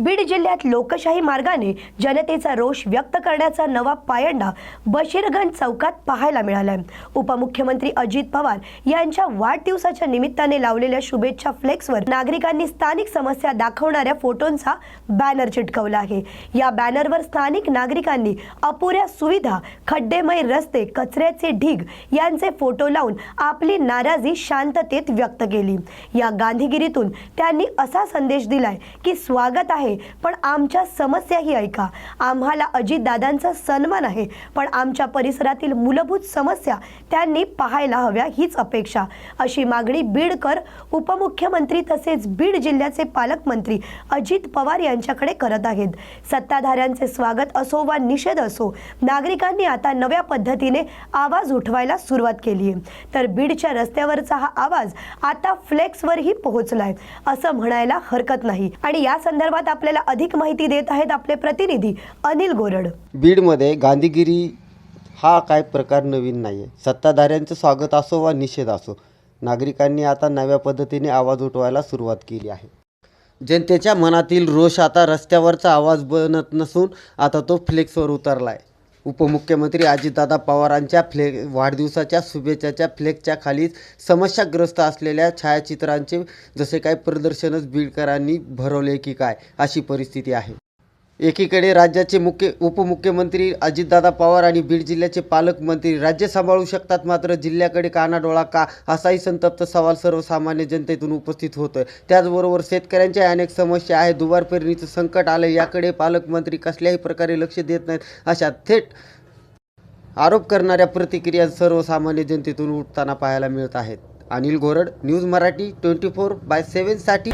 बीड जिल्ह्यात लोकशाही मार्गाने जनतेचा रोष व्यक्त करण्याचा नवा पायंडा बशीरगंज चौकात पाहायला मिळालाय. उपमुख्यमंत्री अजित पवार यांच्या वाढदिवसाच्या निमित्ताने लावलेल्या शुभेच्छा फ्लेक्सवर नागरिकांनी स्थानिक समस्या दाखवणाऱ्या फोटोंचा बॅनर चिटकवला आहे. या बॅनरवर स्थानिक नागरिकांनी अपुऱ्या सुविधा खड्डेमय रस्ते कचऱ्याचे ढीग यांचे फोटो लावून आपली नाराजी शांततेत व्यक्त केली. या गांधीगिरीतून त्यांनी असा संदेश दिलाय की स्वागत आहे पण आमच्या समस्याही ऐका. आम्हाला अजितदादांचा सन्मान आहे पण आमच्या परिसरातील मूलभूत समस्या त्यांनी पाहायला हव्या हीच अपेक्षा. अशी मागणी बीडकर उपमुख्यमंत्री तसेच बीड जिल्ह्याचे पालकमंत्री अजित पवार यांच्याकडे करत आहेत. सत्ताधाऱ्यांचे स्वागत असो वा निषेध असो नागरिकांनी आता नव्या पद्धतीने आवाज उठवायला सुरुवात केली आहे. तर बीडच्या रस्त्यावरचा हा आवाज आता फ्लेक्सवरही पोहोचलाय असं म्हणायला हरकत नाही. आणि या संदर्भात आपण आपल्याला अधिक माहिती देत आहेत आपले प्रतिनिधी अनिल गोरड. बीडमध्ये गांधीगिरी हा काय प्रकार नवीन नाही आहे सत्ताधाऱ्यांचं स्वागत असो वा निषेध असो नागरिकांनी आता नव्या पद्धतीने आवाज उठवायला सुरुवात केली आहे. जनतेच्या मनातील रोष आता रस्त्यावरचा आवाज बनत नसून आता तो फ्लेक्सवर उतरला आहे उपमुख्यमंत्री अजितदादा पवारांच्या फ्ले वाढदिवसाच्या शुभेच्छाच्या फ्लेगच्या खाली समस्याग्रस्त असलेल्या छायाचित्रांचे जसे काय प्रदर्शनच बीडकरांनी भरवले की काय अशी परिस्थिती आहे. एकीकडे राज्याचे मुख्य उपमुख्यमंत्री अजितदादा पवार आणि बीड जिल्ह्याचे पालकमंत्री राज्य सांभाळू शकतात मात्र जिल्ह्याकडे कानाडोळा का असाही संतप्त सवाल सर्वसामान्य जनतेतून उपस्थित होतोय. त्याचबरोबर शेतकऱ्यांच्या अनेक समस्या आहेत. दुबार पेरणीचं संकट आलं याकडे पालकमंत्री कसल्याही प्रकारे लक्ष देत नाहीत अशा थेट आरोप करणाऱ्या प्रतिक्रिया सर्वसामान्य जनतेतून उठताना पाहायला मिळत आहेत. Anil Ghorad news Marathi twenty four by सेवनसाठी